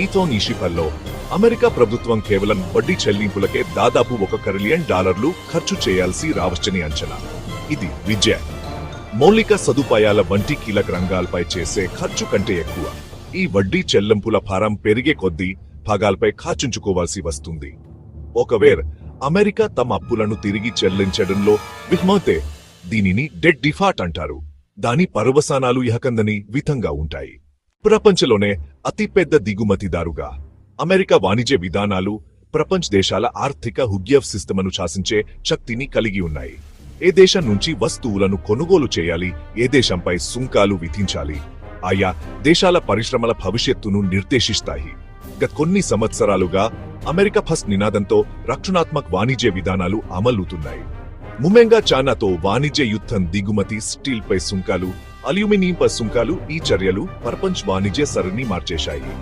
ఈతో నిషిపల్లో. America ప్రభుత్వం కేవలం వడ్డీ చెల్లింపులకే దాదాపు ఒక కరిలియన్ డాలర్లు ఖర్చు చేయాల్సి రావచ్చని అంచనా. ఇది విద్య. మౌలిక సదుపాయాల వంటి కీలక రంగాలపై చేసే ఖర్చు కంటే ఎక్కువ. ఈ వడ్డీ చెల్లింపుల భారం పెరిగే కొద్దీ భాగాలపై ఖర్చుంచుకోవాల్సి వస్తుంది. ఒకవేళ అమెరికా తమ అప్పులను తిరిగి చెల్లించడంలో విహ్మతే దీనిని డెడ్ డిఫాట్ అంటారు. దాని పర్వసానాలు ఇహకందని విధంగా ఉంటాయి. ప్రపంచంలోనే అతిపెద్ద దిగుమతిదారుగా. అమెరికా వాణిజ్య విధానాలు ప్రపంచ దేశాల ఆర్థిక హుగ్యవ్ సిస్టమ్ను శాసించే శక్తిని కలిగి ఉన్నాయి. ఏ దేశం నుంచి వస్తువులను కొనుగోలు చేయాలి ఏ దేశంపై సుంకాలు విధించాలి ఆయా దేశాల పరిశ్రమల భవిష్యత్తును నిర్దేశిస్తాయి. గత కొన్ని సంవత్సరాలుగా అమెరికా ఫస్ట్ నినాదంతో రక్షణాత్మక వాణిజ్య విధానాలు అమలుతున్నాయి ముమెంగా చానాతో వాణిజ్య యుద్ధం దిగుమతి స్టీల్ పై సుంకాలు అల్యూమినియం పై సుంకాలు ఈ చర్యలు ప్రపంచ వాణిజ్య సరిని మార్చేశాయి.